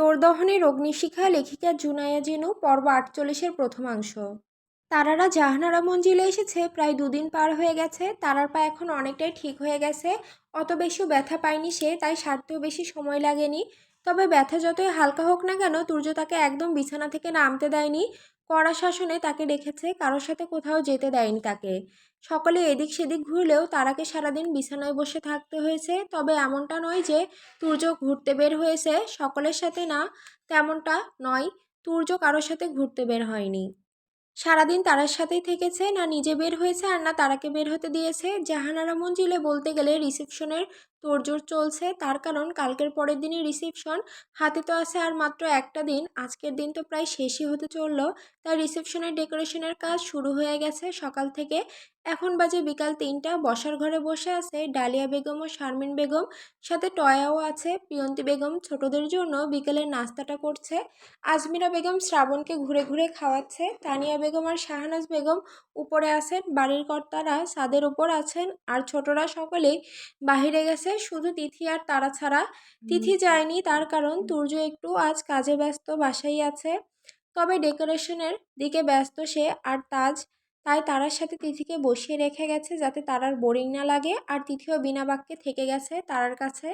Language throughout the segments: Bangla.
স্তরদহনের অগ্নিশিখা লেখিকা জুনায়া জিনু, পর্ব আটচল্লিশের প্রথমাংশ তারারা জাহানারা মঞ্জিলে এসেছে, প্রায় দুদিন পার হয়ে গেছে। তারার পা এখন অনেকটাই ঠিক হয়ে গেছে। অত বেশিও ব্যথা পায়নি সে, তাই সারতেও বেশি সময় লাগেনি। তবে ব্যথা যতই হালকা হোক না কেন, তুর্য তাকে একদম বিছানা থেকে নামতে দেয়নি। কড়া শাসনে তাকে রেখেছে, কারোর সাথে কোথাও যেতে দেয়নি তাকে। সকলে এদিক সেদিক ঘুরলেও তারাকে সারাদিন বিছানায় বসে থাকতে হয়েছে। তবে এমনটা নয় যে তুর্য ঘুরতে বের হয়েছে, সকলের সাথে না, তেমনটা নয়, তুর্য কারোর সাথে ঘুরতে বের হয়নি। সারাদিন তারার সাথেই থেকেছে, না নিজে বের হয়েছে আর না তারাকে বের হতে দিয়েছে। জাহানারা মঞ্জিলে বলতে গেলে রিসেপশনের তোড়জোড় চলছে। তার কারণ কালকের পরের দিনই রিসেপশন হাতে তো আছে আর মাত্র একটা দিন। আজকের দিন তো প্রায় শেষই হতে চলল। তাই রিসেপশনের ডেকোরেশনের কাজ শুরু হয়ে গেছে সকাল থেকে। এখন বাজে বিকাল তিনটা। বসার ঘরে বসে আছে ডালিয়া বেগম ও শারমিন বেগম। সাথে টয়াও আছে প্রিয়ন্তী বেগম ছোটদের জন্য বিকেলের নাস্তাটা করছে। আজমিরা বেগম শ্রাবণকে ঘুরে ঘুরে খাওয়াচ্ছে। তানিয়া বেগম আর শাহনাজ বেগম উপরে আছেন। বাড়ির কর্তারা ছাদের উপর আছেন। আর ছোটরা সকলেই বাহিরে গেছে শুধু তিথি আর তারা ছাড়া তিথি যায়নি তার কারণ তুর্য একটু আজ কাজে ব্যস্ত বাসাই আছে। তবে ডেকোরেশনের দিকে ব্যস্ত সে আর তাজ। তাই তারার সাথে তিথিকে বসিয়ে রেখে গেছে যাতে তারার বোরিং না লাগে আর তিথিও বিনা বাক্যে থেকে গেছে তারার কাছে।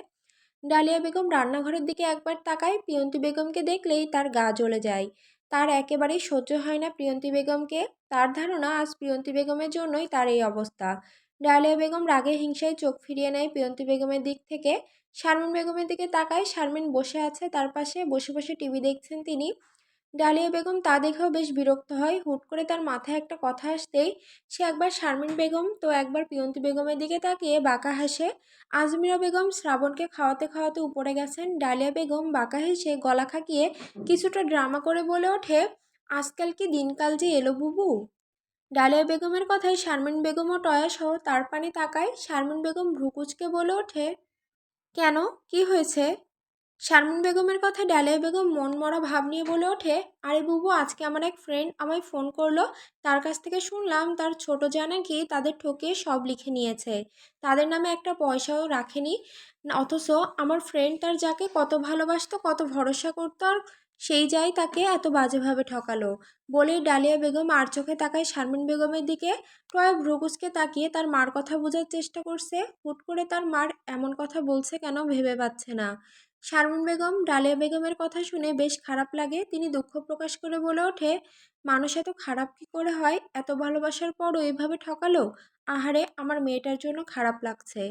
ডালিয়া বেগম রান্নাঘরের দিকে একবার তাকায়। প্রিয়ন্তী বেগমকে দেখলেই তার গা জ্বলে যায়। তার একেবারেই সহ্য হয় না প্রিয়ন্তী বেগমকে। তার ধারণা আজ প্রিয়ন্তী বেগমের জন্যই তার এই অবস্থা। ডালিয়া বেগম রাগে হিংসায় চোখ ফিরিয়ে নেয় প্রিয়ন্তী বেগমের দিক থেকে। শারমিন বেগমের দিকে তাকায়, শারমিন বসে আছে তার পাশে, বসে বসে টিভি দেখছেন তিনি। ডালিয়া বেগম তা দেখেও বেশ বিরক্ত হয়। হুট করে তার মাথায় একটা কথা আসতেই সে একবার শারমিন বেগম, তো একবার পিয়ন্তী বেগমের দিকে তাকিয়ে বাঁকা হাসে। আজমিরা বেগম শ্রাবণকে খাওয়াতে খাওয়াতে উপরে গেছেন। ডালিয়া বেগম বাঁকা হেসে গলা খাকিয়ে কিছুটা ড্রামা করে বলে ওঠে, আজকাল কি দিনকাল যে এলো বুবু? ডালিয়া বেগমের কথায় শারমিন বেগম ও টয়া সহ তার পানি তাকায়। শারমিন বেগম ভ্রুকুচকে বলে ওঠে, কেন? কি হয়েছে? শারমিন বেগমের কথা ডালিয়া বেগম মন মরা ভাব নিয়ে বলে ওঠে, আরে বুবু, আজকে আমার এক ফ্রেন্ড আমায় ফোন করল। তার কাছ থেকে শুনলাম তার ছোট যা নাকি তাদের ঠকে সব লিখে নিয়েছে। তাদের নামে একটা পয়সাও রাখেনি। অথচ আমার ফ্রেন্ড তার যাকে কত ভালোবাসত, কত ভরসা করতো আর সেই যাই তাকে এত বাজেভাবে ঠকালো। বলেই ডালিয়া বেগম আর চোখে তাকায় শারমিন বেগমের দিকে। টয়া ভ্রুকুচকে তাকিয়ে তার মার কথা বোঝার চেষ্টা করছে। হুট করে তার মার এমন কথা বলছে কেন ভেবে পাচ্ছে না। শারমিন বেগম ডালিয়া বেগমের কথা শুনে বেশ খারাপ লাগে। তিনি দুঃখ প্রকাশ করে বলে ওঠে, মানুষ এত খারাপ কী করে হয়? এত ভালোবাসার পরও এভাবে ঠকালো? আহারে, আমার মেয়েটার জন্য খারাপ লাগছে।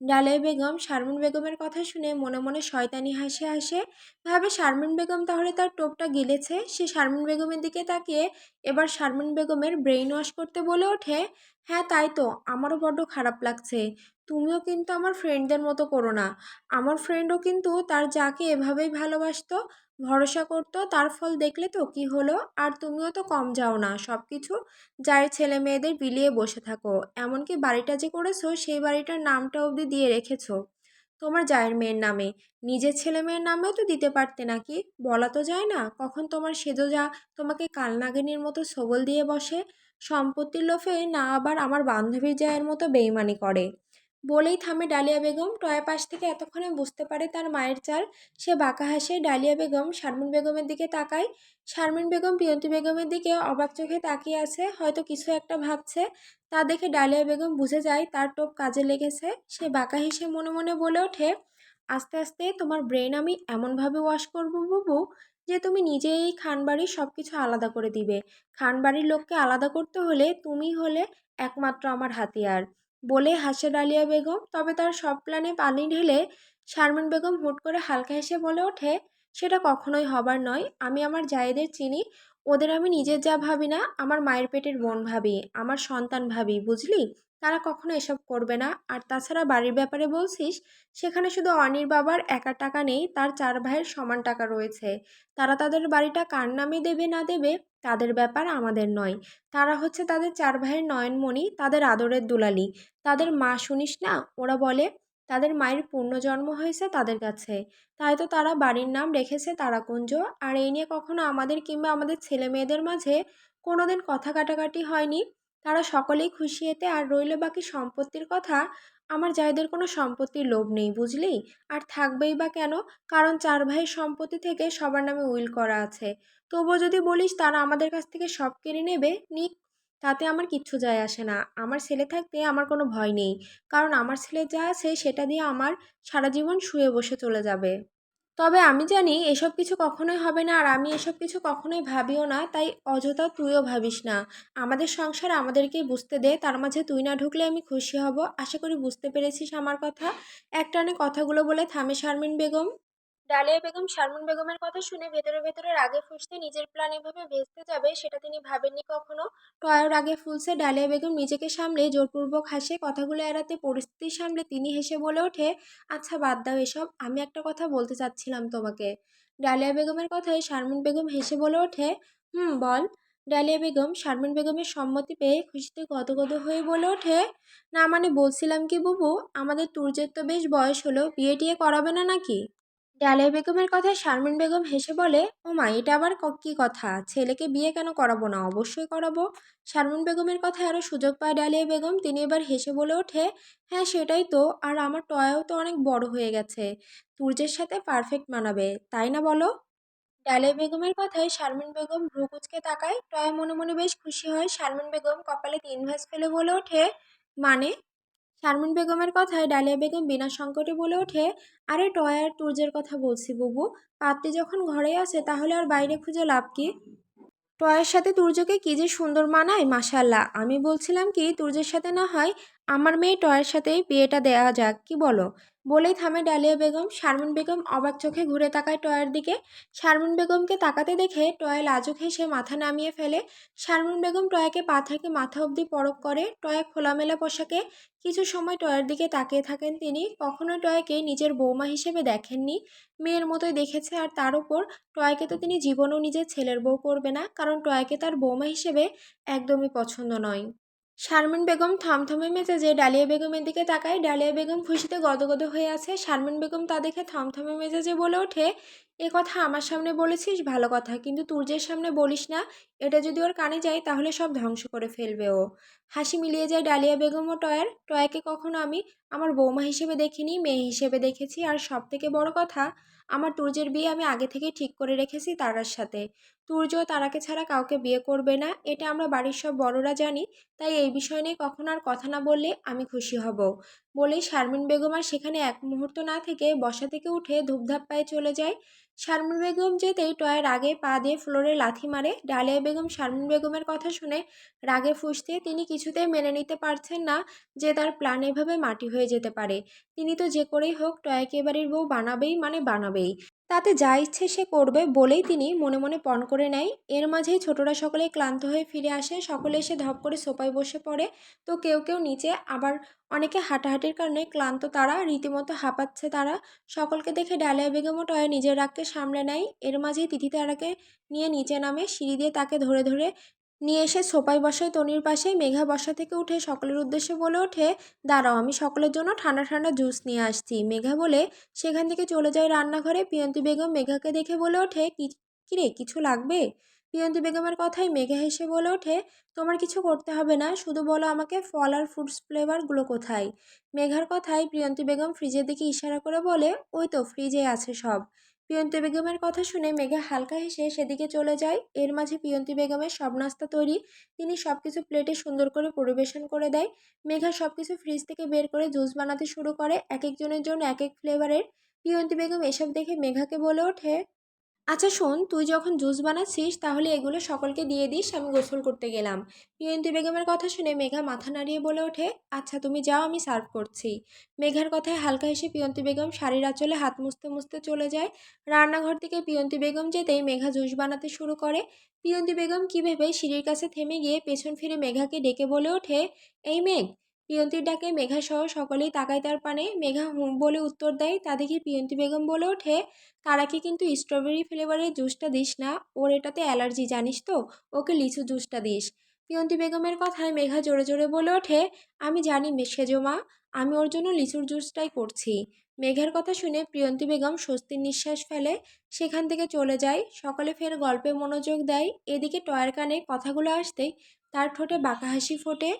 ডালিয়া বেগম শারমিন বেগমের কথা শুনে মনে মনে শয়তানি হাসে হাসে। ভাবে শারমিন বেগম তাহলে তার টোপটা গিলেছে? সে শারমিন বেগমের দিকে তাকিয়ে এবার শারমিন বেগমের ব্রেইন ওয়াশ করতে বলে ওঠে হ্যাঁ তাই তো, আমারও বড্ড খারাপ লাগছে। তুমিও কিন্তু আমার ফ্রেন্ডদের মতো করো না। আমার ফ্রেন্ডও কিন্তু তার যাকে এভাবেই ভালোবাসতো, ভরসা করতো, তার ফল দেখলে তো কি হলো? আর তুমিও তো কম যাও না সব কিছু যার ছেলে মেয়েদের বিলিয়ে বসে থাকো। এমনকি বাড়িটা যে করেছ, সেই বাড়িটার নামটা অবধি দিয়ে রেখেছো। তোমার জায়ের মেয়ের নামে। নিজের ছেলে মেয়ের নামেও তো দিতে পারতে নাকি? বলা তো যায় না। কখন তোমার সেজো যা তোমাকে কালনাগিনীর মতো সবল দিয়ে বসে, সম্পত্তির লোভে না আবার আমার বান্ধবীর জায়ের মতো বেইমানি করে। বলেই থামে ডালিয়া বেগম। টয়া পাশ থেকে এতক্ষণে বুঝতে পারে তার মায়ের চাল। সে বাঁকা হাসে ডালিয়া বেগম। শারমিন বেগমের দিকে তাকায়। শারমিন বেগম, পিয়ন্তি বেগমের দিকে অবাক চোখে তাকিয়ে আছে। হয়তো কিছু একটা ভাবছে। তা দেখে ডালিয়া বেগম বুঝে যায় তার টোপ কাজে লেগেছে। সে বাঁকা হেসে মনে মনে বলে ওঠে, আস্তে আস্তে তোমার ব্রেন আমি এমনভাবে ওয়াশ করব বুবু, যে তুমি নিজে এই খানবাড়ির সব কিছু আলাদা করে দিবে। খানবাড়ির লোককে আলাদা করতে হলে তুমি হলে একমাত্র আমার হাতিয়ার। বলে হাসে ডালিয়া বেগম। তবে তার সব প্ল্যানে পানি ঢেলে শারমিন বেগম হুট করে হালকা হেসে বলে ওঠে, সেটা কখনোই হবার নয়। আমি আমার জায়েদের চিনি ওদের আমি নিজের যা ভাবি না, আমার মায়ের পেটের বোন ভাবি, আমার সন্তান ভাবি, বুঝলি? তারা কখনো এসব করবে না। আর তাছাড়া বাড়ির ব্যাপারে বলছিস, সেখানে শুধু অনির বাবার একা টাকা নেই, তার চার ভাইয়ের সমান টাকা রয়েছে। তারা তাদের বাড়িটা কার নামে দেবে না দেবে, তাদের ব্যাপার আমাদের নয়। তারা হচ্ছে তাদের চার ভাইয়ের নয়নমণি, তাদের আদরের দুলালি। তাদের মা শুনিস না? ওরা বলে তাদের মায়ের পুণ্যজন্ম হয়েছে তাদের কাছে। তাই তো তারা বাড়ির নাম রেখেছে তারাকুঞ্জ। আর এই নিয়ে কখনো আমাদের কিংবা আমাদের ছেলে মেয়েদের মাঝে কোনোদিন কথা কাটাকাটি হয়নি। তারা সকলেই খুশি এতে আর রইল বাকি সম্পত্তির কথা। আমার জায়দের কোনো সম্পত্তির লোভ নেই, বুঝলি? আর থাকবেই বা কেন? কারণ চার ভাইয়ের সম্পত্তি থেকে সবার নামে উইল করা আছে। তবুও যদি বলিস তারা আমাদের কাছ থেকে সব কেড়ে নেবে, নিক। তাতে আমার কিচ্ছু যায় আসে না। আমার ছেলে থাকতে আমার কোনো ভয় নেই। কারণ আমার ছেলে যা আছে সেটা দিয়ে আমার সারা জীবন শুয়ে বসে চলে যাবে। তবে আমি জানি এসব কিছু কখনোই হবে না আর আমি এসব কিছু কখনোই ভাবিও না, তাই অযথা তুইও ভাবিস না। আমাদের সংসার আমাদেরকেই বুঝতে দে, তার মাঝে তুই না ঢুকলে আমি খুশি হব। আশা করি বুঝতে পেরেছিস আমার কথা। একটানে কথাগুলো বলে থামে শারমিন বেগম। ডালিয়া বেগম শারমিন বেগমের কথা শুনে ভেতরে ভেতরে রাগে ফুসতে নিজের প্ল্যান এভাবে ভেস্তে যাবে, সেটা তিনি ভাবেননি কখনো। টয়ের রাগে ফুলছে ডালিয়া বেগম নিজেকে সামলে, জোরপূর্বক হাসে, কথাগুলো এড়াতে পরিস্থিতি সামলে তিনি হেসে বলে ওঠে আচ্ছা বাদ দাও এসব, আমি একটা কথা বলতে চাচ্ছিলাম তোমাকে। ডালিয়া বেগমের কথায় শারমিন বেগম হেসে বলে ওঠে, হুম, বল। ডালিয়া বেগম শারমিন বেগমের সম্মতি পেয়ে খুশিতে গদগদ হয়ে বলে ওঠে, না মানে বলছিলাম কি বুবু, আমাদের তুর্যের তো বেশ বয়স হলো বিয়ে টিয়ে করাবে না নাকি? ডালিয়া বেগমের কথায় শারমিন বেগম হেসে বলে, ও মা, এটা আবার ক- কথা? ছেলেকে বিয়ে কেন করাবো না? অবশ্যই করাবো। শারমিন বেগমের কথায় আরও সুযোগ পায় ডালিয়া বেগম। তিনি এবার হেসে বলে ওঠে হ্যাঁ সেটাই তো। আর আমার টয়াও তো অনেক বড় হয়ে গেছে। তুর্যের সাথে পারফেক্ট মানাবে, তাই না বলো? ডালিয়া বেগমের কথায় শারমিন বেগম ভ্রু কুচকে তাকায়। টয়া মনে মনে বেশ খুশি হয়। শারমিন বেগম কপালে তিন ভাঁজ ফেলে বলে ওঠে মানে? শারমিন বেগমের কথায় ডালিয়া বেগম বিনা সংকটে বলে ওঠে, আরে টয় আর কথা বলছি বুবু, পাত্রী যখন ঘরে আছে তাহলে আর বাইরে খুঁজে লাভ কি? টয়ের সাথে তুর্যকে কী যে সুন্দর মানায় মাসাল্লাহ আমি বলছিলাম কি, তুর্যের সাথে না হয় আমার মেয়ে টয়ের সাথেই বিয়েটা দেয়া যাক, কি বলো? বলেই থামে ডালিয়া বেগম। শারমিন বেগম অবাক চোখে ঘুরে তাকায় টয়ের দিকে। শারমিন বেগমকে তাকাতে দেখে টয় লাজুক হেসে মাথা নামিয়ে ফেলে। শারমিন বেগম টয়াকে পা থেকে মাথা অবধি পরক করে। টয়া খোলামেলা পোশাকে কিছু সময় টয়ের দিকে তাকিয়ে থাকেন তিনি। কখনো টয়কে নিজের বৌমা হিসেবে দেখেননি। মেয়ের মতোই দেখেছে আর তার উপর। টয়কে তো তিনি জীবনেও নিজের ছেলের বউ করবে না, কারণ টয়কে তার বৌমা হিসেবে একদমই পছন্দ নয়। শারমিন বেগম থমথমে মেজাজে, ডালিয়া বেগমের দিকে তাকায়। ডালিয়া বেগম খুশিতে গদগদ হয়ে আছে। শারমিন বেগম তা দেখে থমথমে মেজাজে বলে ওঠে, এ কথা আমার সামনে বলেছিস, ভালো কথা। কিন্তু তুর্যের সামনে বলিস না। এটা যদি ওর কানে যায়, তাহলে সব ধ্বংস করে ফেলবে ও। হাসি মিলিয়ে যায় ডালিয়া বেগম ও টয়ার। টয়াকে কখনো আমি আমার বৌমা হিসেবে দেখিনি, মেয়ে হিসেবে দেখেছি। আর সব থেকে বড় কথা, আমার তুর্যের বিয়ে আমি আগে থেকে ঠিক করে রেখেছি তারার সাথে। তুর্য তারাকে ছাড়া কাউকে বিয়ে করবে না, এটা আমরা বাড়ির সব বড়রা জানি। তাই এই বিষয় নিয়ে কখনো আর কথা না বললে আমি খুশি হব। বলেই শারমিন বেগম আর সেখানে এক মুহূর্ত না থেকে বসা থেকে উঠে ধূপধাপ পায়ে চলে যায়। শারমিন বেগম যেতেই টয়ের আগে পা দিয়ে ফ্লোরে লাথি মারে। ডালিয়া বেগম শারমিন বেগমের কথা শুনে রাগে ফুসতে তিনি কিছুতেই মেনে নিতে পারছেন না যে তার প্ল্যান এভাবে মাটি হয়ে যেতে পারে। তিনি তো যে করেই হোক, টয়কে এবারের বউ বানাবেই মানে বানাবেই। তাতে যা ইচ্ছে সে করবে বলেই তিনি মনে মনে পণ করে নেয়। এর মাঝেই ছোটরা সকলে ক্লান্ত হয়ে ফিরে আসে। সকলে এসে ধপ করে সোপায় বসে পড়ে। তো কেউ কেউ নিচে, আবার অনেকে হাঁটাহাঁটির কারণে ক্লান্ত তারা, রীতিমতো হাঁপাচ্ছে তারা। সকলকে দেখে ডালিয়া বেগমও টয়ে নিজের রাগকে সামলে নেয়। এর মাঝেই তিথি তারাকে নিয়ে নিচে নামে। সিঁড়ি দিয়ে তাকে ধরে ধরে নিয়ে এসে সোপায় বসায় তনির পাশে মেঘা বসা থেকে উঠে সকলের উদ্দেশ্যে বলে ওঠে, দাঁড়াও, আমি সকলের জন্য ঠান্ডা ঠান্ডা জুস নিয়ে আসছি। মেঘা বলে, সেখান থেকে চলে যায় রান্নাঘরে। পিয়ন্তি বেগম মেঘাকে দেখে বলে ওঠে, কি কিরে কিছু লাগবে? পিয়ন্তি বেগমের কথাই মেঘা হেসে বলে ওঠে, তোমার কিছু করতে হবে না, শুধু বলো আমাকে ফল আর ফ্রুটস ফ্লেভারগুলো কোথায়? মেঘার কথায় প্রিয়ন্তি বেগম ফ্রিজের দিকে ইশারা করে বলে, ওই তো ফ্রিজে আছে সব। পিয়ন্তি বেগমের কথা শুনে মেঘা হালকা হেসে সেদিকে চলে যায়। এর মাঝে পিয়ন্তি বেগমের সব নাস্তা তৈরি। তিনি সব কিছু প্লেটে সুন্দর করে পরিবেশন করে দেয়। মেঘা সব কিছু ফ্রিজ থেকে বের করে জুস বানাতে শুরু করে। এক একজনের জন্য এক এক ফ্লেভারের পিয়ন্তি বেগম এসব দেখে মেঘাকে বলে ওঠে আচ্ছা শোন, তুই যখন জুস বানাচ্ছিস, তাহলে এগুলো সকলকে দিয়ে দিস, আমি গোসল করতে গেলাম। পিয়ন্তি বেগমের কথা শুনে মেঘা মাথা নাড়িয়ে বলে ওঠে আচ্ছা তুমি যাও, আমি সার্ভ করছি। মেঘার কথায় হালকা হেসে পিয়ন্তি বেগম শাড়ির আঁচলে হাত মুছতে মুছতে চলে যায়। রান্নাঘর থেকে পিয়ন্তি বেগম যেতেই মেঘা জুস বানাতে শুরু করে। পিয়ন্তি বেগম কী ভেবে সিঁড়ির কাছে থেমে গিয়ে পেছন ফিরে মেঘাকে ডেকে বলে ওঠে, এই মেঘ পিয়ন্তির ডাকে মেঘা সহ সকলেই তাকায় তার পানে। মেঘা হুম বলে উত্তর দেয়, তা দেখে পিয়ন্তি বেগম বলে ওঠে তারাকে কিন্তু স্ট্রবেরি ফ্লেভারের জুসটা দিস না? ওর এটাতে অ্যালার্জি জানিস তো? ওকে লিচু জুসটা দিস। পিয়ন্তি বেগমের কথায় মেঘা জোরে জোরে বলে ওঠে, আমি জানি সেজো মা, আমি ওর জন্য লিচুর জুসটাই করছি। মেঘার কথা শুনে প্রিয়ন্তী বেগম স্বস্তির নিঃশ্বাস ফেলে, সেখান থেকে চলে যায়, সকলে ফের গল্পে মনোযোগ দেয়। এদিকে টয়ের কানে কথাগুলো আসতেই তার ঠোঁটে বাঁকা হাসি ফোটে।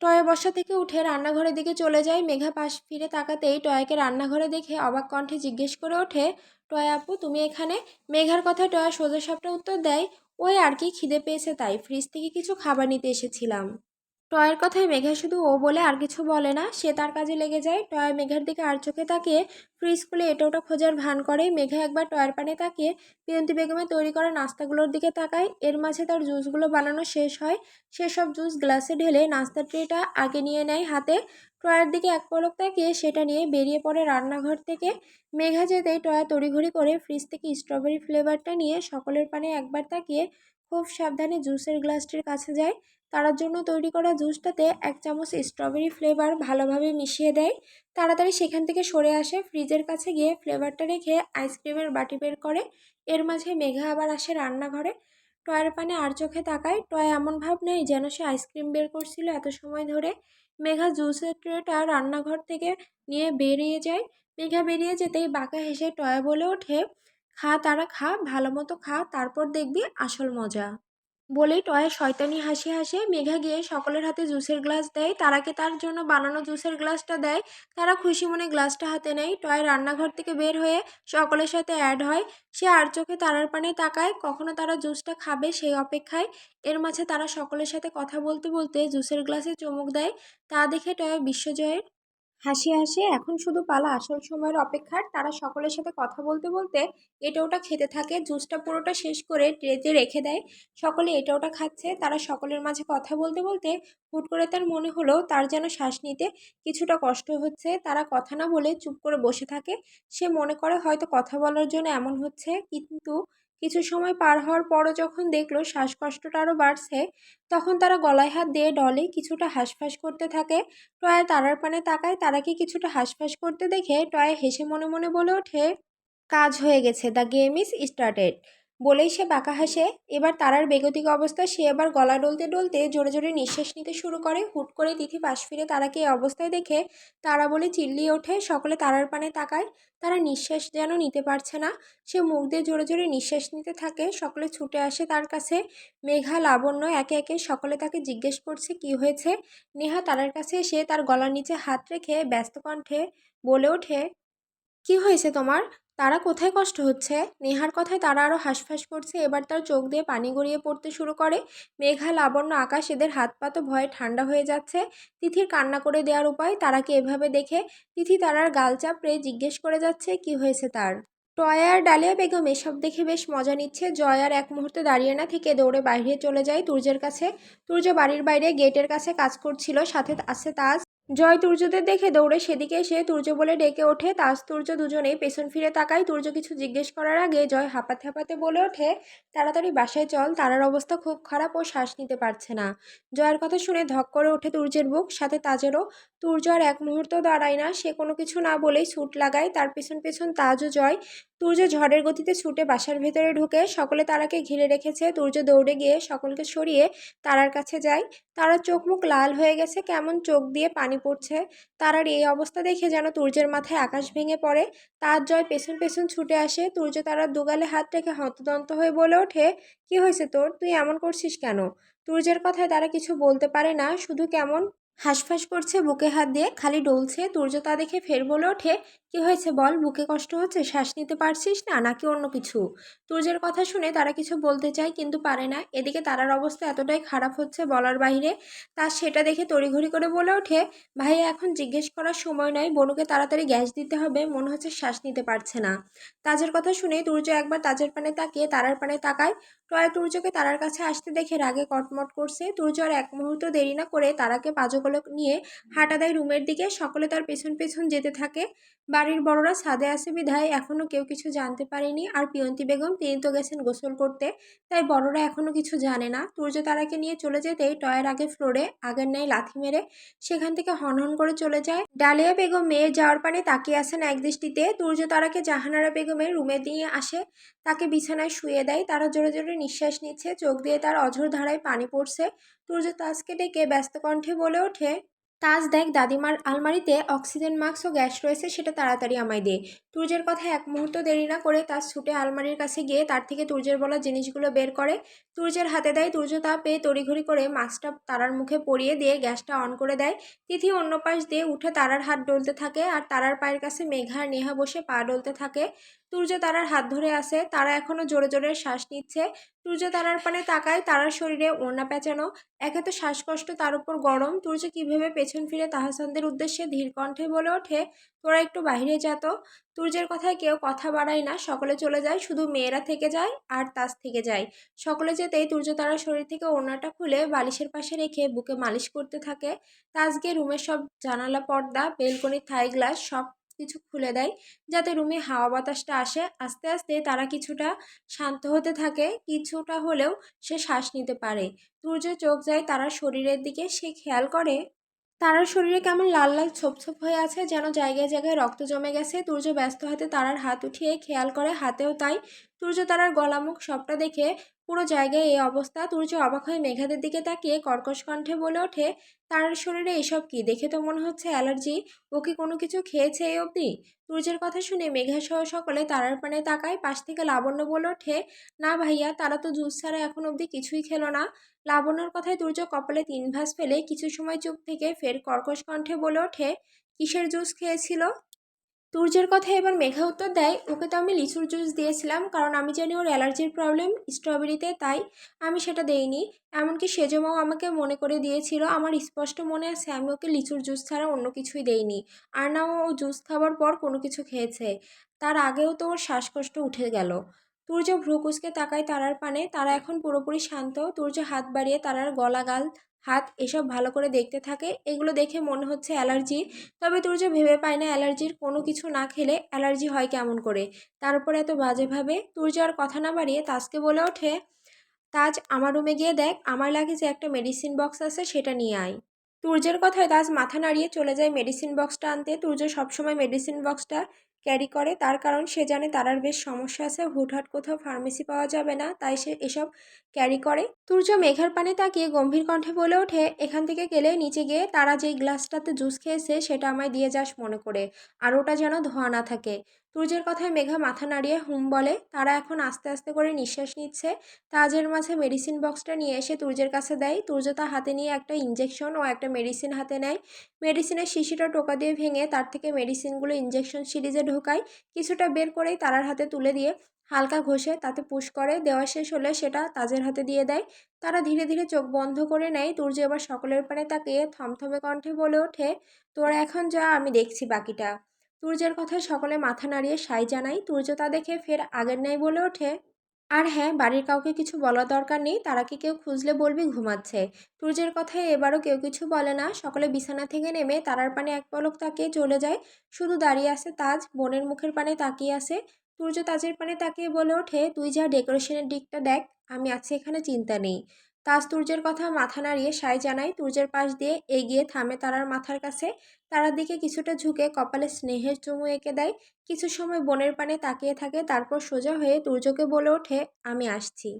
টয়ে বসা থেকে উঠে রান্নাঘরের দিকে চলে যায় মেঘা পাশ ফিরে তাকাতেই টয়াকে রান্নাঘরে দেখে অবাক কণ্ঠে জিজ্ঞেস করে ওঠে, টয়া আপু, তুমি এখানে? মেঘার কথা টয়া সোজা সাপটা উত্তর দেয়, ওই আর কি খিদে পেয়েছে তাই, ফ্রিজ থেকে কিছু খাবার নিতে এসেছিলাম। টয়ের কথায় মেঘা শুধু ও বলে আর কিছু বলে না, সে তার কাজে লেগে যায়। টয় মেঘার দিকে আর চোখে তাকিয়ে ফ্রিজ খুলে এটা ওটা খোঁজার ভান করে। মেঘা একবার টয়ের পানে তাকিয়ে পিয়ন্তি বেগমের তৈরি করা নাস্তাগুলোর দিকে তাকায়। এর মাঝে তার জুসগুলো বানানো শেষ হয়। সেসব জুস গ্লাসে ঢেলে নাস্তার ট্রেটা আগে নিয়ে নেয় হাতে। টয়ের দিকে এক পলক তাকিয়ে সেটা নিয়ে বেরিয়ে পড়ে রান্নাঘর থেকে। মেঘা যেতেই টয়া তড়িঘড়ি করে ফ্রিজ থেকে স্ট্রবেরি ফ্লেভারটা নিয়ে সকলের পানে একবার তাকিয়ে খুব সাবধানে জুসের গ্লাসটির কাছে যায়। তার জন্য তৈরি করা জুসটাতে এক চামচ স্ট্রবেরি ফ্লেভার ভালোভাবে মিশিয়ে দেয়। তাড়াতাড়ি সেখান থেকে সরে আসে ফ্রিজের কাছে গিয়ে ফ্লেভারটা রেখে আইসক্রিমের বাটি বের করে। এর মাঝে মেঘা আবার আসে রান্নাঘরে। টয়ের পানে আর চোখে তাকায়। টয় এমন ভাব নেই যেন সে আইসক্রিম বের করছিল এত সময় ধরে। মেঘা জুসের ট্রেটা রান্নাঘর থেকে নিয়ে বেরিয়ে যায়। মেঘা বেরিয়ে যেতেই বাঁকা হেসে টয়া বলে ওঠে, খা তারা খা, ভালো মতো খা, তারপর দেখবি আসল মজা। বলেই টয়ে শয়তানি হাসি হাসে মেঘা গিয়ে সকলের হাতে জুসের গ্লাস দেয়। তারাকে তার জন্য বানানো জুসের গ্লাসটা দেয়। তারা খুশি মনে গ্লাসটা হাতে নেয়। টয় রান্নাঘর থেকে বের হয়ে সকলের সাথে অ্যাড হয়। সে আর চোখে তারার পানে তাকায়। কখনো তারা জুসটা খাবে সেই অপেক্ষায়। এর মাঝে তারা সকলের সাথে কথা বলতে বলতে জুসের গ্লাসে চুমুক দেয়। তা দেখে টয় বিশ্বজয়ের হাসি হাসি। এখন শুধু পালা আসল সময়ের অপেক্ষার তারা সকলের সাথে কথা বলতে বলতে এটা ওটা খেতে থাকে। জুসটা পুরোটা শেষ করে ট্রেতে রেখে দেয়। সকলে এটা ওটা খাচ্ছে। তারা সকলের মাঝে কথা বলতে বলতে হুট করে তার মনে হলো তার যেন শ্বাস নিতে কিছুটা কষ্ট হচ্ছে। তারা কথা না বলে চুপ করে বসে থাকে। সে মনে করে হয়তো কথা বলার জন্য এমন হচ্ছে, কিন্তু কিছু সময় পার হওয়ার পরও যখন দেখল শ্বাসকষ্টটা আরও বাড়ছে, তখন তারা গলায় হাত দিয়ে ডলে কিছুটা হাঁসফাঁস করতে থাকে। টয়া তারার পানে তাকায় তারাকে কিছুটা হাঁসফাঁস করতে দেখে? টয়া হেসে মনে মনে বলে ওঠে, কাজ হয়ে গেছে, দ্য গেম ইজ স্টার্টেড। বলেই সে বাঁকা হাসে। এবার তারার বেগতিক অবস্থা, সে এবার গলা ডলতে ডলতে জোরে জোরে নিঃশ্বাস নিতে শুরু করে। হুট করে তিথি পাশ ফিরে তারাকে এই অবস্থায় দেখে তারা বলে চিল্লিয়ে ওঠে, সকলে তারার পানে তাকায়। তারা নিঃশ্বাস যেন নিতে পারছে না। সে মুখ দিয়ে জোরে জোরে নিঃশ্বাস নিতে থাকে, সকলে ছুটে আসে তার কাছে। মেঘা লাবণ্য একে একে সকলে তাকে জিজ্ঞেস করছে, কি হয়েছে? নেহা তারার কাছে এসে তার গলার নিচে হাত রেখে ব্যস্ত কণ্ঠে বলে ওঠে, কি হয়েছে তোমার? তারা কোথায় কষ্ট হচ্ছে? নেহার কথায় তারা আরও হাঁসফাঁস করছে। এবার তার চোখ দিয়ে পানি গড়িয়ে পড়তে শুরু করে। মেঘা লাবণ্য আকাশ এদের হাত পা তো ভয়ে ঠান্ডা হয়ে যাচ্ছে। তিথির কান্না করে দেওয়ার উপায় তারাকে এভাবে দেখে? তিথি তারার গাল চাপড়ে জিজ্ঞেস করে যাচ্ছে, কি হয়েছে তার? টয় আর ডালিয়া বেগম এসব দেখে বেশ মজা নিচ্ছে। জয় আর এক মুহূর্তে দাঁড়িয়ে না থেকে দৌড়ে বাইরে চলে যায় তুর্যের কাছে। তুর্য বাড়ির বাইরে গেটের কাছে কাজ করছিল, সাথে আছে তাজ। জয় তুর্যদের দেখে দৌড়ে সেদিকে এসে তুর্য বলে ডেকে ওঠে। তাজ তুর্য দুজনেই পেছন ফিরে তাকায়। তুর্য কিছু জিজ্ঞেস করার আগে জয় হাঁপাতে হাঁপাতে বলে ওঠে, তাড়াতাড়ি বাসায় চল, তারার অবস্থা খুব খারাপ ও শ্বাস নিতে পারছে না। জয়ের কথা শুনে ধক করে ওঠে তুর্যের বুক, সাথে তাজেরও। তুর্য আর এক মুহূর্ত দাঁড়ায় না, সে কোনো কিছু না বলেই ছুট লাগায়। তার পেছন পেছন তাজও জয় তুর্য ঝড়ের গতিতে ছুটে বাসার ভেতরে ঢুকে সকলে তারাকে ঘিরে রেখেছে। তুর্য দৌড়ে গিয়ে সকলকে সরিয়ে তারার কাছে যায়। তারার চোখ মুখ লাল হয়ে গেছে, কেমন চোখ দিয়ে পানি পড়ছে। তারার এই অবস্থা দেখে যেন তুর্যের মাথায় আকাশ ভেঙে পড়ে। তার জয় পেছন পেছন ছুটে আসে। তুর্য তারার দুগালে হাত রেখে হন্তদন্ত হয়ে বলে ওঠে, কি হয়েছে তোর? তুই এমন করছিস কেন? তুর্যের কথায় তারা কিছু বলতে পারে না। শুধু কেমন হাঁসফাঁস করছে, বুকে হাত দিয়ে খালি ডলছে। তুর্য তা দেখে ফের বলে ওঠে, কি হয়েছে বল, বুকে কষ্ট হচ্ছে? শ্বাস নিতে পারছিস না, নাকি অন্য কিছু? তুর্যের কথা শুনে তারা কিছু বলতে চায়, কিন্তু পারে না। এদিকে তারার অবস্থা এতটাই খারাপ হচ্ছে বলার বাইরে তার সেটা দেখে তড়িঘড়ি করে বলে ওঠে ভাইয়া এখন জিজ্ঞেস করার সময় নয় বনুকে তাড়াতাড়ি গ্যাস দিতে হবে, মনে হচ্ছে শ্বাস নিতে পারছে না। তাজের কথা শুনে তুর্য একবার তাজের পানে তাকিয়ে তারার পানে তাকায়। টয় তুর্যকে তারার কাছে আসতে দেখে রাগে কটমট করছে। তুর্য আর এক মুহূর্ত দেরি না করে তারাকে পাজো সকলে নিয়ে হাঁটা দেয় রুমের দিকে। সকলে তার পেছন পেছন যেতে থাকে। বাড়ির বড়রা ছাদে আসে বিধায় এখনও কেউ কিছু জানতে পারেনি। আর পিয়ন্তি বেগম তিনি তো গেছেন গোসল করতে, তাই বড়রা এখনও কিছু জানে না। তুর্য তারাকে নিয়ে চলে যেতেই টয়ের আগে ফ্লোরে আগের ন্যায় লাথি মেরে সেখান থেকে হনহন করে চলে যায়। ডালিয়া বেগম মেয়ের যাওয়ার পানে তাকিয়ে আসেন এক দৃষ্টিতে। তুর্য তারাকে জাহানারা বেগমের রুমে দিয়ে আসে। তাকে বিছানায় শুয়ে দেয়। তারা জোরে জোরে নিঃশ্বাস নিচ্ছে। চোখ দিয়ে তার অঝোর ধারায় পানি পড়ছে। তুর্য তাজকে ডেকে ব্যস্ত কণ্ঠে বলে ওঠে, তাজ দেখ, দাদিমার আলমারিতে অক্সিজেন মাস্ক ও গ্যাস রয়েছে, সেটা তাড়াতাড়ি আমায় দে। তুর্যের কথা এক মুহূর্ত দেরি না করে তাজ ছুটে আলমারির কাছে গিয়ে তার থেকে তুর্যের বলা জিনিসগুলো বের করে। তুর্যের হাতে দেয় তুর্য তা পেয়ে তড়িঘড়ি করে মাস্কটা তারার মুখে পরিয়ে দিয়ে গ্যাসটা অন করে দেয়। তিথি অন্য পাশ দিয়ে উঠে তারার হাত ডলতে থাকে আর তারার পায়ের কাছে মেঘা নেহা বসে পা ডলতে থাকে। তুর্য তারার হাত ধরে আসে তারা এখনও জোরে জোরে শ্বাস নিচ্ছে। তুর্য তারার পানে তাকায়, তারার শরীরে ওড়না পেঁচানো। একে তো শ্বাসকষ্ট, তার উপর গরম। তুর্য কীভাবে পেছন ফিরে তাহাসানদের উদ্দেশ্যে ধীর কণ্ঠে বলে ওঠে, তোরা একটু বাইরে যেত তুর্যের কথায় কেউ কথা বাড়ায় না। সকলে চলে যায়, শুধু মেয়েরা থেকে যায় আর তাস থেকে যায়। সকলে যেতেই তুর্য তারার শরীর থেকে ওড়নাটা খুলে বালিশের পাশে রেখে বুকে মালিশ করতে থাকে। তাজ গিয়ে রুমের সব জানালা, পর্দা, বেলকনির থাই গ্লাস সব কিছু খুলে দেয়। যাতে রুমে হাওয়া বাতাসটা আসে, আস্তে আস্তে তারা কিছুটা শান্ত হতে থাকে, কিছুটা হলেও সে শ্বাস নিতে পারে। তুর্য চোখ যায় তারা শরীরের দিকে, সে খেয়াল করে তারার শরীরে কেমন লাল লাল ছোপ ছোপ হয়ে আছে, যেন জায়গায় জায়গায় রক্ত জমে গেছে। তুর্য ব্যস্ত হাতে তারার হাত উঠিয়ে খেয়াল করে হাতেও তাই। তুর্য তারার গলা মুখ সবটা দেখে পুরো জায়গায় এই অবস্থা। তুর্য অবাক হয়ে মেঘাদের দিকে তাকিয়ে কর্কশ কণ্ঠে বলে ওঠে, তার শরীরে এসব কি? দেখে তো মনে হচ্ছে অ্যালার্জি। ও কি কোনো কিছু খেয়েছে এই অবধি? তুর্যের কথা শুনে মেঘা সহ সকলে তারার পানে তাকায়, পাশ থেকে লাবণ্য বলে ওঠে, না ভাইয়া, তারা তো জুস ছাড়া এখন অবধি কিছুই খেলো না। লাবণ্যর কথায় তুর্য কপালে তিন ভাঁজ ফেলে কিছু সময় চুপ থেকে ফের কর্কশ কণ্ঠে বলে ওঠে, কিসের জুস খেয়েছিল? তুর্যের কথা এবার মেঘা উত্তর দেয়, ওকে তো আমি লিচুর জুস দিয়েছিলাম, কারণ আমি জানি ওর অ্যালার্জির প্রবলেম, স্ট্রবেরিতে, তাই আমি সেটা দেইনি। এমনকি সেজমাও আমাকে মনে করে দিয়েছিল, আমার স্পষ্ট মনে আছে, আমি ওকে লিচুর জুস ছাড়া অন্য কিছুই দেইনি। আর না, ও জুস খাবার পর কোনো কিছু খেয়েছে। তার আগেও তো ওর শ্বাসকষ্ট উঠে গেল। তুর্য ভ্রুকুচকে তাকায় তারার পানে, তারা এখন পুরোপুরি শান্ত। তুর্য হাত বাড়িয়ে তারার গলা গাল হাত এসব ভালো করে দেখতে থাকে, এগুলো দেখে মনে হচ্ছে অ্যালার্জি। তবে তুর্য ভেবে পায় না অ্যালার্জির কোনো কিছু না খেলে অ্যালার্জি হয় কেমন করে? তার উপর এত বাজেভাবে তুর্য আর কথা না বাড়িয়ে তাজকে বলে ওঠে, তাজ আমার রুমে গিয়ে দেখ, আমার লাগে যে একটা মেডিসিন বক্স আছে, সেটা নিয়ে আয়। তুর্যের কথায় তাজ মাথা নাড়িয়ে চলে যায় মেডিসিন বক্সটা আনতে। তুর্য সবসময় মেডিসিন বক্সটা ক্যারি করে। তার কারণ সে জানে তারার বেশ সমস্যা আছে। হুটহাট কোথাও ফার্মেসি পাওয়া যাবে না, তাই সে এসব ক্যারি করে। তুর্য মেঘার পানে তাকিয়ে গম্ভীর কণ্ঠে বলে ওঠে, এখান থেকে গেলে নিচে গিয়ে তারা যেই গ্লাসটাতে জুস খেয়েছে সেটা আমায় দিয়ে যাস মনে করে, আর ওটা যেন ধোয়া না থাকে। তুর্যের কথায় মেঘা মাথা নাড়িয়ে হুম বলে, তারা এখন আস্তে আস্তে করে নিঃশ্বাস নিচ্ছে। তাজের মাঝে মেডিসিন বক্সটা নিয়ে এসে তুর্যের কাছে দেয়। তুর্য তা হাতে নিয়ে একটা ইঞ্জেকশন ও একটা মেডিসিন হাতে নেয়। মেডিসিনের শিশিটা টোকা দিয়ে ভেঙে তার থেকে মেডিসিনগুলো ইঞ্জেকশন সিরিজে ঢোকায় কিছুটা বের করেই তারার হাতে তুলে দিয়ে হালকা ঘষে তাতে পুশ করে। দেওয়া শেষ হলে সেটা তাজের হাতে দিয়ে দেয়। তারা ধীরে ধীরে চোখ বন্ধ করে নেয়। তুর্য এবার সকলের পানে তাকিয়ে থমথমে কণ্ঠে বলে ওঠে, তোরা এখন যা, আমি দেখছি বাকিটা। তুর্যের কথা সকলে মাথা নাড়িয়ে সাই জানাই তুর্য তা দেখে ফের আগের নেয় বলে ওঠে আর হ্যাঁ বাড়ির কাউকে কিছু বলার দরকার নেই, তারা কি কেউ খুঁজলে বলবি ঘুমাচ্ছে। তুর্যের কথায় এবারও কেউ কিছু বলে না। সকলে বিছানা থেকে নেমে তারার পানে এক পলক তাকিয়ে চলে যায়। শুধু দাঁড়িয়ে আছে তাজ, বোনের মুখের পানে তাকিয়ে আছে। তুর্য তাজের পানে তাকিয়ে বলে ওঠে, তুই যা ডেকোরেশনের দিকটা দেখ, আমি আছি এখানে, চিন্তা নেই। তাজ সূর্যের কথা মাথা নাড়িয়ে সাই জানায় সূর্যের পাশ দিয়ে এগিয়ে থামে তারার মাথার কাছে। তারার দিকে কিছুটা ঝুঁকে কপালে স্নেহের চুমু এঁকে দেয়। কিছু সময় বনের পানে তাকিয়ে থাকে, তারপর সোজা হয়ে সূর্যকে বলে ওঠে, আমি আসছি।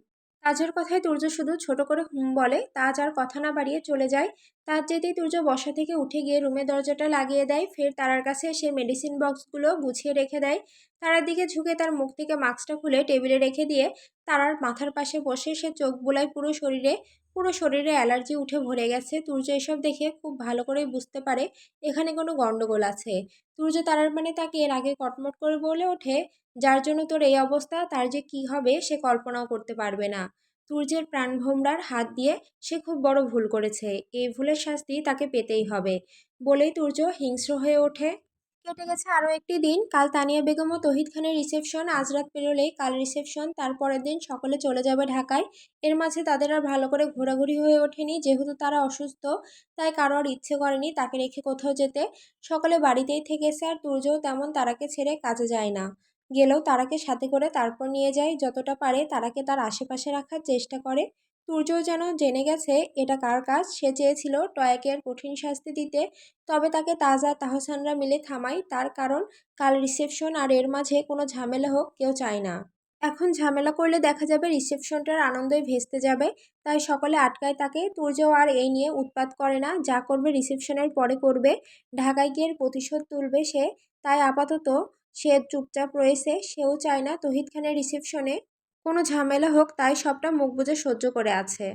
তাজের কথায় তুর্য শুধু ছোট করে হুম বলে তাজ আর কথা না বাড়িয়ে চলে যায় তাজ যেতেই তুর্য বসা থেকে উঠে গিয়ে রুমে দরজাটা লাগিয়ে দেয়। ফের তারার কাছে সে মেডিসিন বক্সগুলো গুছিয়ে রেখে দেয়। তারার দিকে ঝুঁকে তার মুখ থেকে মাস্কটা খুলে টেবিলে রেখে দিয়ে তারার মাথার পাশে বসে সে চোখ বোলায় পুরো শরীরে। পুরো শরীরে অ্যালার্জি উঠে ভরে গেছে। তুর্য এসব দেখে খুব ভালো করেই বুঝতে পারে এখানে কোনো গণ্ডগোল আছে। তুর্য তারার মানে তাকে এর আগে কটমট করে বলে ওঠে, যার জন্য তোর এই অবস্থা, তার যে কি হবে, সে কল্পনাও করতে পারবে না। তুর্যের প্রাণভোমরার হাত দিয়ে সে খুব বড় ভুল করেছে। এই ভুলের শাস্তি তাকে পেতেই হবে বলেই তুর্য হিংস্র হয়ে ওঠে। কেটে গেছে আরও একটি দিন। কাল তানিয়া বেগম ও তহিদ খানের রিসেপশন, আজ রাত পেরোলেই কাল রিসেপশন, তার পরের দিন সকলে চলে যাবে ঢাকায়। এর মাঝে তাদের আর ভালো করে ঘোরাঘুরি হয়ে ওঠেনি, যেহেতু তারা অসুস্থ, তাই কারও আর ইচ্ছে করেনি তাকে রেখে কোথাও যেতে। সকলে বাড়িতেই থেকেছে আর তুর্যও তেমন তারাকে ছেড়ে কাজে যায় না। গেলেও তারাকে সাথে করে তারপর নিয়ে যায়, যতটা পারে তারাকে তার আশেপাশে রাখার চেষ্টা করে। তুর্যও যেন জেনে গেছে এটা কার কাজ, সে চেয়েছিল টয়াকে কঠিন শাস্তি দিতে। তবে তাকে তাজা তাহসানরা মিলে থামায়, তার কারণ কাল রিসেপশন আর এর মাঝে কোনো ঝামেলা হোক কেউ চায় না। এখন ঝামেলা করলে দেখা যাবে রিসেপশনটার আনন্দই ভেস্তে যাবে, তাই সকলে আটকায় তাকে। তুর্য আর এই নিয়ে উৎপাত করে না, যা করবে রিসেপশনের পরে করবে। ঢাকায় গিয়ে প্রতিশোধ তুলবে সে, তাই আপাতত সে চুপচাপ রয়েছে, সেও চায় না তহিদ খানের রিসেপশনে। কোনো ঝামেলা হোক তাই সবটা মুখ বুজে সহ্য করে আছে।